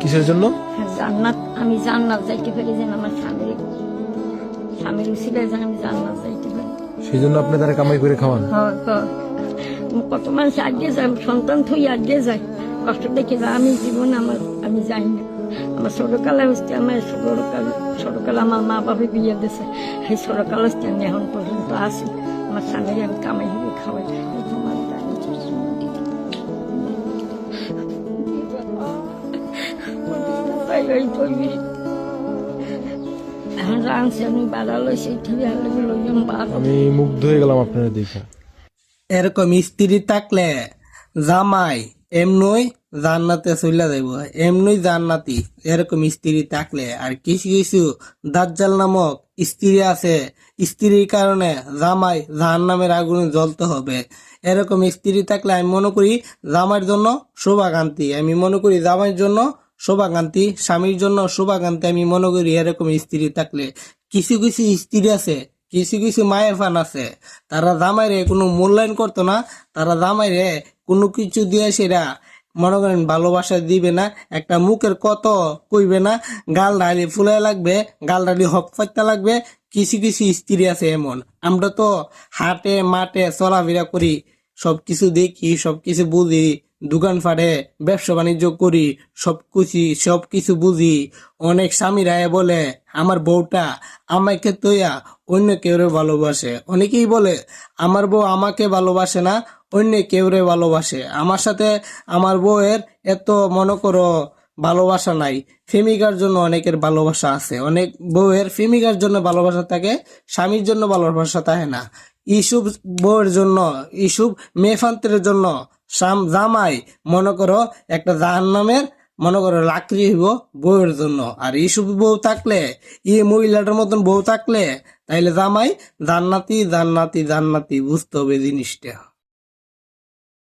কিসের জন্য? হ্যাঁ, জান্নাত। আমি জান্নাত যাইতে পারি যেন আমার স্বামীর স্বামীর উচিলে যেন আমি জান্নাত যাইতে পারি। সেই জন্য আপনি তারা কামাই করে খাওয়ান। কত মানুষ আগে যায় সন্তান থই আগে যায়। কষ্ট দেখে যায় আমি জীবন আমার আমি যাই না। আমার ছোটকালে হচ্ছে আমার ছোটকাল ছোটকালে আমার মা বাবা বিয়ে দিয়েছে। সেই ছোটকাল হচ্ছে আমি এখন পর্যন্ত আছি। আমার স্বামীর আমি কামাই করে খাওয়াই। তোমার এখন রাঁধছে আমি মুগ্ধ হয়ে গেলাম আপনার দেখা। এরকম স্ত্রী থাকলে জামাই এমনই জান্নাতে চলে যাইব এমনই জান্নাতি। এরকম স্ত্রী থাকলে আর কিছু কিছু দাজ্জাল নামক স্ত্রী আছে স্ত্রীর কারণে জামাই জাহান্নামের আগুনে জ্বলতে হবে। এরকম স্ত্রী থাকলে আমি মনে করি জামাইয়ের জন্য শোভাকান্তি আমি মনে করি জামাইয়ের জন্য শোভাকান্তি স্বামীর জন্য শোভাকান্তি আমি মনে করি এরকম স্ত্রী থাকলে কিছু কিছু স্ত্রী আছে, কিছু কিছু মায়ের ফান আছে। তারা জামাইরে কোনো মূল্যায়ন করতো না, তারা জামাইরে কোনো কিছু দিয়ে সেরা, মনে করেন ভালোবাসা দিবে না, একটা মুখের কত কইবে না, গাল ডালি ফুলে লাগবে, গাল ডালি হক ফাইতে লাগবে, কিছু কিছু স্ত্রী আছে এমন। আমরা তো হাটে, মাঠে চলাফেরা করি, সবকিছু দেখি, সবকিছু বুঝি দোকান ফাটে ব্যবসা বাণিজ্য করি সব কিছু সব কিছু বুঝি। অনেক স্বামীরা এ বলে, আমার বউটা আমাকে তৈয়া অন্য কেউরে ভালোবাসে। অনেকেই বলে, আমার বউ আমাকে ভালোবাসে না, অন্য কেউরে ভালোবাসে। আমার সাথে আমার বউয়ের এত, মনে করো, ভালোবাসা নাই। প্রেমিকার জন্য অনেকের ভালোবাসা আছে। অনেক বউয়ের প্রেমিকার জন্য ভালোবাসা থাকে, স্বামীর জন্য ভালোবাসা থাকে না। ইসুব বউয়ের জন্য ইসুব মেফান্তের জন্য সাম- জামাই, মনে করো একটা জাহান নামের মনে করো লাকড়ি হইব বউয়ের জন্য। আর ইসু বউ থাকলে, এই মহিলাটার মতন বউ থাকলে, তাইলে জামাই জান্নাতি জান্নাতি জান্নাতি, বুঝতে হবে জিনিসটা।